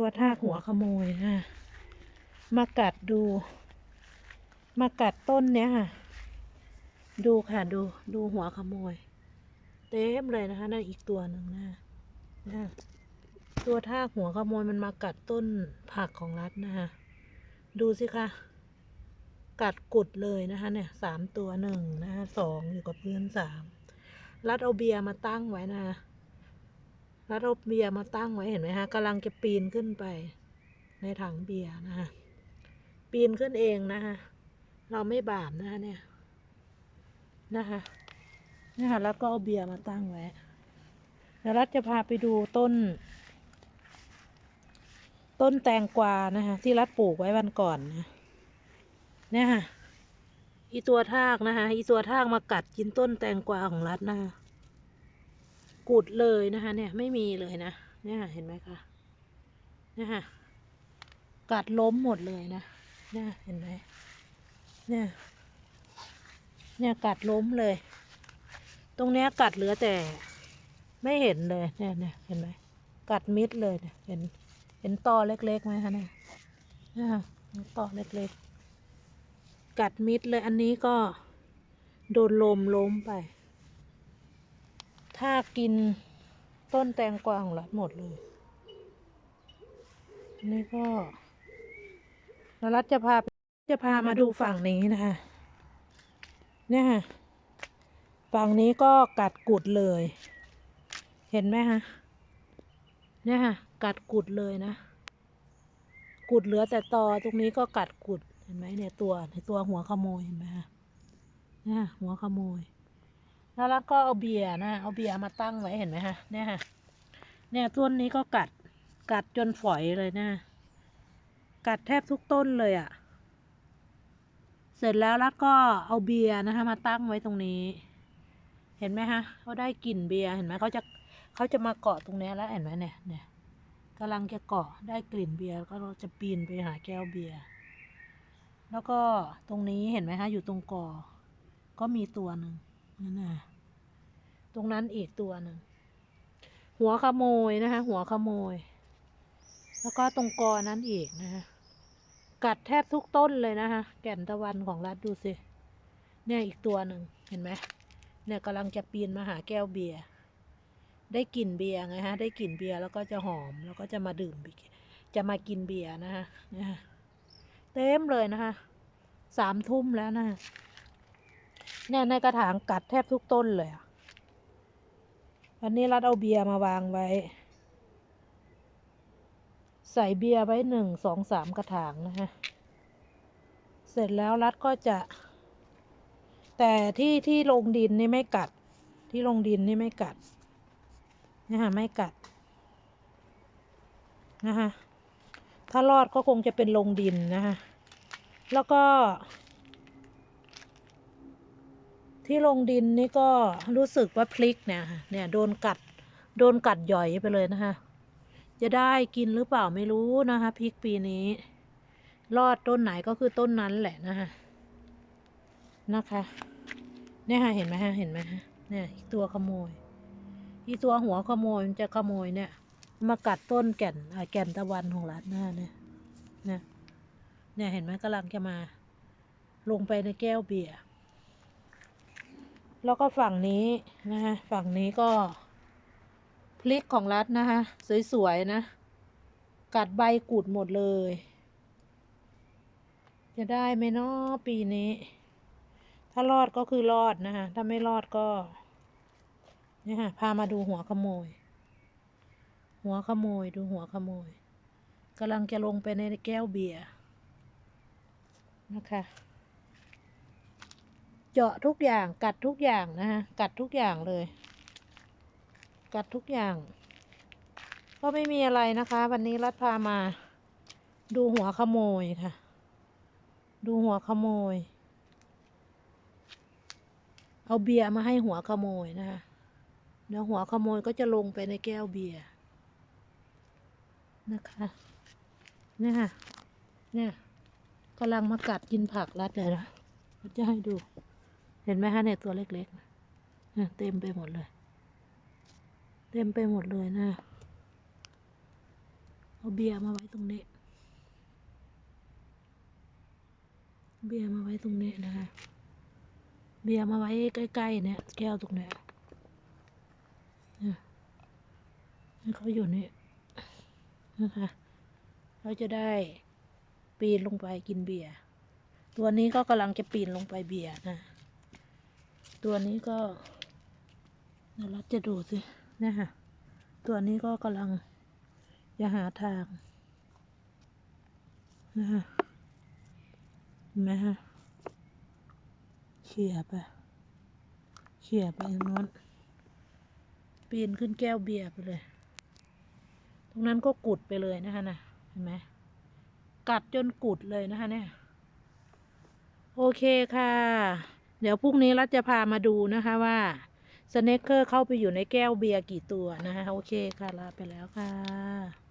ตัวทากหัวขโมยนะมากัดดู มากัดต้นเนี้ยค่ะ ดูค่ะดูดูหัวขโมย เต็มเลยนะคะนั่นอีกตัวหนึ่งนะนะตัวทากหัวขโมยมันมากัดต้นผักของรัฐนะคะดูสิคะกัดกุดเลยนะคะเนี่ยสามตัวหนึ่งนะคะสองอยู่กับเพื่อนสามรัฐเอาเบียร์มาตั้งไว้นะคะ รัฐเอาเบียร์มาตั้งไว้เห็นไหมคะกำลังจะปีนขึ้นไป ในถังเบียร์นะคะปีนขึ้นเองนะคะเราไม่บาปนะคะเนี่ยนะคะนี่ค่ะแล้วก็เอาเบียร์มาตั้งไว้เดี๋ยวรัฐจะพาไปดูต้น ต้นแตงกวานะคะที่รัฐปลูกไว้วันก่อนนะเนี่ยค่ะอีตัวทากนะคะอีตัวทากมากัดกินต้นแตงกวาของรัฐนะคะ กุดเลยนะคะ เนี่ยไม่มีเลยนะเนี่ยเห็นไหมคะเนี่ยค่ะกัดล้มหมดเลยนะเนี่ยเห็นไหมเนี่ยเนี่ยกัดล้มเลย ตรงเนี้ยกัดเหลือแต่ ไม่เห็นเลยเนี่ยเนี่ยเห็นไหมกัดมิดเลยเนี่ยเห็นเห็นตอเล็กๆไหมคะเนี่ยเนี่ยตอเล็กๆ กัดมิดเลยอันนี้ก็โดนลมล้มไป ถ้ากินต้นแตงกวาของรัฐหมดเลยนนี้ก็รัฐจะพาจะพามาดูฝั่งนี้นะคะ เนี่ยค่ะ ฝั่งนี้ก็กัดกุดเลย เห็นไหมคะเนี่ยค่ะ กัดกุดเลยนะ กุดเหลือแต่ตอตรงนี้ก็กัดกุด เห็นไหมเนี่ยตัวในตัวหัวขโมยเห็นไหมคะเนี่ยหัวขโมย แล้วแล้วก็เอาเบียร์นะ เอาเบียร์มาตั้งไว้เห็นไหมคะเนี่ยค่ะ เนี่ยต้นนี้ก็กัด กัดจนฝอยเลยนะ กัดแทบทุกต้นเลยอะ่ะ เสร็จแล้วแล้วก็เอาเบียร์นะคะ มาตั้งไว้ตรงนี้ เห็นไหมคะเขาได้กลิ่นเบียร์เห็นไหมเขาจะเขาจะมาเกาะตรงนี้แล้วเห็นไหมเนี่ย เนี่ยกำลังจะเกาะได้กลิ่นเบียร์ก็จะปีนไปหาแก้วเบียร์แล้วก็ตรงนี้เห็นไหมคะอยู่ตรงกอ ก็มีตัวหนึ่ง นั่นน่ะตรงนั้นอีกตัวหนึ่ง หัวขโมยนะคะ หัวขโมย แล้วก็ตรงกอนั้นอีกนะคะกัดแทบทุกต้นเลยนะคะแก่นตะวันของรัฐดูสิเนี่ยอีกตัวหนึ่งเห็นไหมเนี่ยกำลังจะปีนมาหาแก้วเบียร์ได้กลิ่นเบียร์ไงฮะ ได้กลิ่นเบียร์แล้วก็จะหอมแล้วก็จะมาดื่มจะมากินเบียร์นะคะเต็มเลยนะคะสามทุ่มแล้วนะะ เนี่ยในกระถางกัดแทบทุกต้นเลยอะวันนี้รัดเอาเบียร์มาวางไว้ ใส่เบียร์ไว้หนึ่งสองสามกระถางนะคะเสร็จแล้วรัดก็จะ แต่ที่ที่ลงดินนี่ไม่กัด ที่ลงดินนี่ไม่กัดนะคะไม่กัดนะคะถ้ารอดก็คงจะเป็นลงดินนะคะแล้วก็ ที่ลงดินนี่ก็รู้สึกว่าพลิกเนี่ยเนี่ยโดนกัดโดนกัดหย่อยไปเลยนะคะ จะได้กินหรือเปล่าไม่รู้นะคะพริกปีนี้ รอดต้นไหนก็คือต้นนั้นแหละนะคะนะคะเนี่ยค่ะเห็นไหมฮะเห็นไหมฮะเนี่ยอีกตัวขโมย อีตัวหัวขโมยมันจะขโมยเนี่ย มากัดต้นแก่นอ่าแก่นตะวันของรัฐหน้าเนี่ยเนี่ยเนี่ยเห็นไหมกำลังจะมา ลงไปในแก้วเบียร์ แล้วก็ฝั่งนี้นะคะฝั่งนี้ก็ พลิกของรัฐนะคะสวยๆนะ กัดใบกุดหมดเลย จะได้ไหมเนาะปีนี้ ถ้ารอดก็คือรอดนะคะถ้าไม่รอดก็เนี่ยค่ะพามาดูหัวขโมย หัวขโมยดูหัวขโมยกำลังจะลงไปในแก้วเบียร์นะคะ เจาะทุกอย่างกัดทุกอย่างนะคะกัดทุกอย่างเลย กัดทุกอย่าง ก็ไม่มีอะไรนะคะ วันนี้รัฐพามา ดูหัวขโมยค่ะ ดูหัวขโมย เอาเบียร์มาให้หัวขโมยนะคะแล้วหัวขโมยก็จะลงไปในแก้วเบียร์นะคะเนี่ยค่ะเนี่ยกำลังมากัดกินผักรัดเลยนะจะให้ดู เห็นไหมคะเนี่ยตัวเล็กๆเต็มไปหมดเลย เต็มไปหมดเลยนะ เอาเบียร์มาไว้ตรงนี้ เบียร์มาไว้ตรงนี้นะคะ เบียร์มาไว้ใกล้ๆเนี่ย แก้วตรงเนี้ยเนี่ยให้เขาอยู่นี่นะคะเขาจะได้ปีนลงไปกินเบียร์ ตัวนี้ก็กำลังจะปีนลงไปเบียร์นะ ตัวนี้ก็เดี๋ยวเราจะดูสิเนี่ยค่ะ ตัวนี้ก็กำลังจะหาทางนะคะเห็นไหมฮะเขี่ยไปเขี่ยไปตรงนู้นปีนขึ้นแก้วเบียร์ไปเลย ตรงนั้นก็กุดไปเลยนะคะนะเห็นไหมกัดจนกุดเลยนะคะเนี่ย โอเคค่ะ เดี๋ยวพรุ่งนี้รัฐจะพามาดูนะคะว่าสเนคเกอร์เข้าไปอยู่ในแก้วเบียร์กี่ตัวนะคะโอเคค่ะลาไปแล้วค่ะ